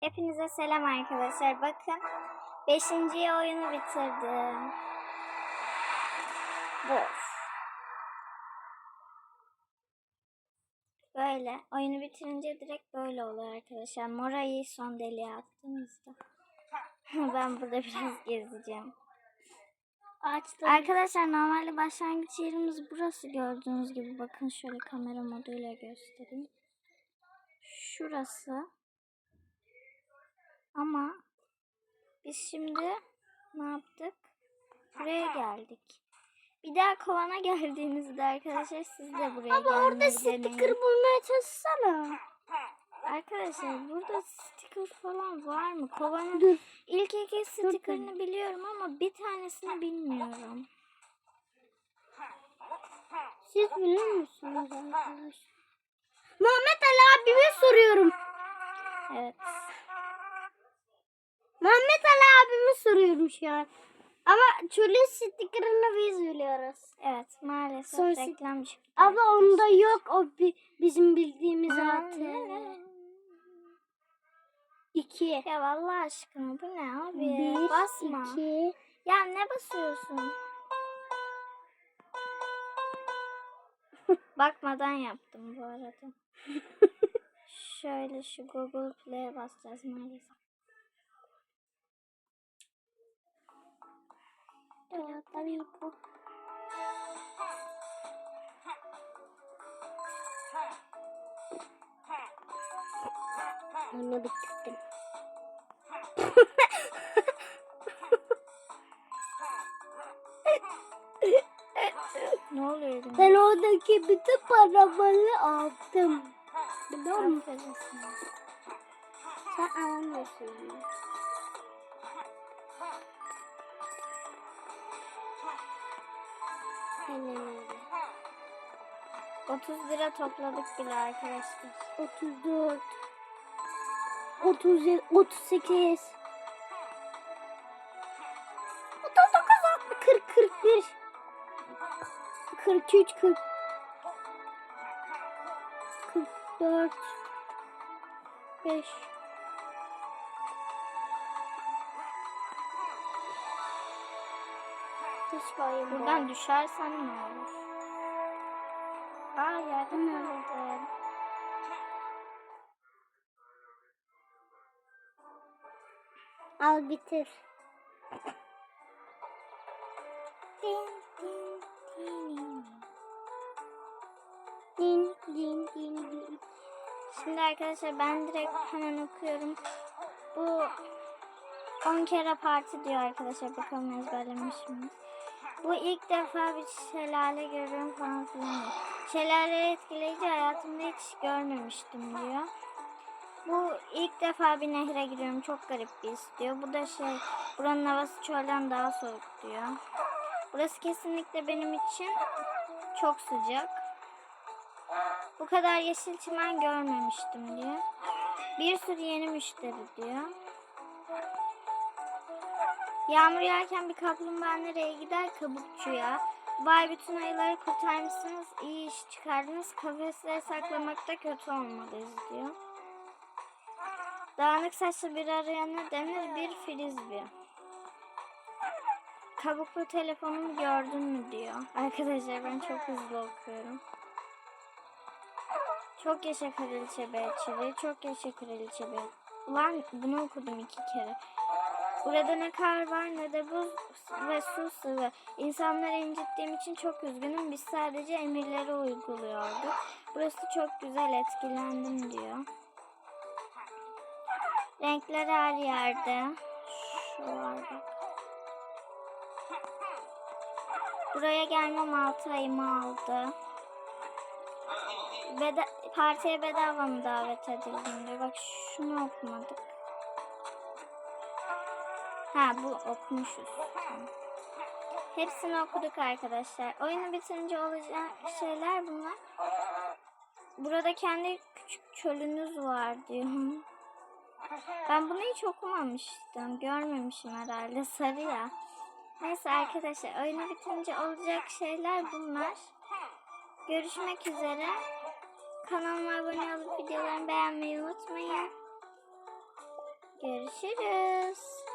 Hepinize selam arkadaşlar. Bakın 5. oyunu bitirdim. Bu. Böyle. Oyunu bitirince direkt böyle oluyor arkadaşlar. Morayı son deliğe attığımızda. ben burada biraz gezeceğim. Ağaçta Arkadaşlar normalde başlangıç yerimiz burası gördüğünüz gibi. Bakın şöyle kamera moduyla göstereyim. Şurası. Ama biz şimdi ne yaptık? Buraya geldik. Bir daha kovana geldiğinizde arkadaşlar siz de buraya Ama orada sticker bulmaya çalışsana. Arkadaşlar burada sticker falan var mı? Kovanın Dur. ilk iki sticker'ını biliyorum ama bir tanesini bilmiyorum. Siz biliyor musunuz arkadaşlar? Muhammed Ali abime soruyorum. Evet. Muhammed Ali abime soruyorum şu an. Ama çölün stickerını biz biliyoruz. Evet maalesef Son- reklam çıktı. Ama onda yok o bi- bizim bildiğimiz ne? İki. Ya vallahi aşkına bu ne abi? Bir, Basma. iki. Ya ne basıyorsun? Bakmadan yaptım bu arada. Şöyle şu Google Play'e basacağız maalesef. Ya, tabii bu. Onu bitirdim. Ne oluyor? Ben oradaki bütün paraları aldım. Biliyor musun? Sen anlamıyorsun. Aynen öyle. 30 lira topladık bile arkadaşlar. 34 37 38 39 40 41 43 40 44 5 Bayım Buradan düşersen ne olur? Aa yerden kaldım. Al bitir. Din din din din. Şimdi arkadaşlar ben direkt hemen okuyorum. Bu 10 kere parti diyor arkadaşlar. Bakalım ezberlemiş miyiz? Bu ilk defa bir şelale görüyorum falan filan. Şelale etkileyici hayatımda hiç görmemiştim diyor. Bu ilk defa bir nehre giriyorum. Çok garip bir his diyor. Bu da şey buranın havası çölden daha soğuk diyor. Burası kesinlikle benim için çok sıcak. Bu kadar yeşil çimen görmemiştim diyor. Bir sürü yeni müşteri diyor. Yağmur yağarken bir kaplumbağa nereye gider? Kabukçuya. Vay bütün ayıları kurtarmışsınız. iyi iş çıkardınız. Kafesleri saklamakta kötü olmalıyız diyor. Dağınık saçlı bir araya ne denir? Bir frisbee. Kabuklu telefonumu gördün mü diyor. Arkadaşlar ben çok hızlı okuyorum. Çok yaşa kraliçe Belçeli, çok yaşa kraliçe Bel. Ulan bunu okudum iki kere. Burada ne kar var ne de buz ve su sıvı. İnsanları incittiğim için çok üzgünüm. Biz sadece emirleri uyguluyorduk. Burası çok güzel etkilendim diyor. Renkler her yerde. Şu var bak. Buraya gelmem 6 ayımı aldı. Beda partiye bedava mı davet edildim diyor. Bak şunu okumadık. Ha bu okumuşuz. Hepsini okuduk arkadaşlar. Oyunu bitirince olacak şeyler bunlar. Burada kendi küçük çölünüz var diyor. Ben bunu hiç okumamıştım. Görmemişim herhalde. Sarı ya. Neyse arkadaşlar oyunu bitince olacak şeyler bunlar. Görüşmek üzere. Kanalıma abone olup videolarımı beğenmeyi unutmayın. Görüşürüz.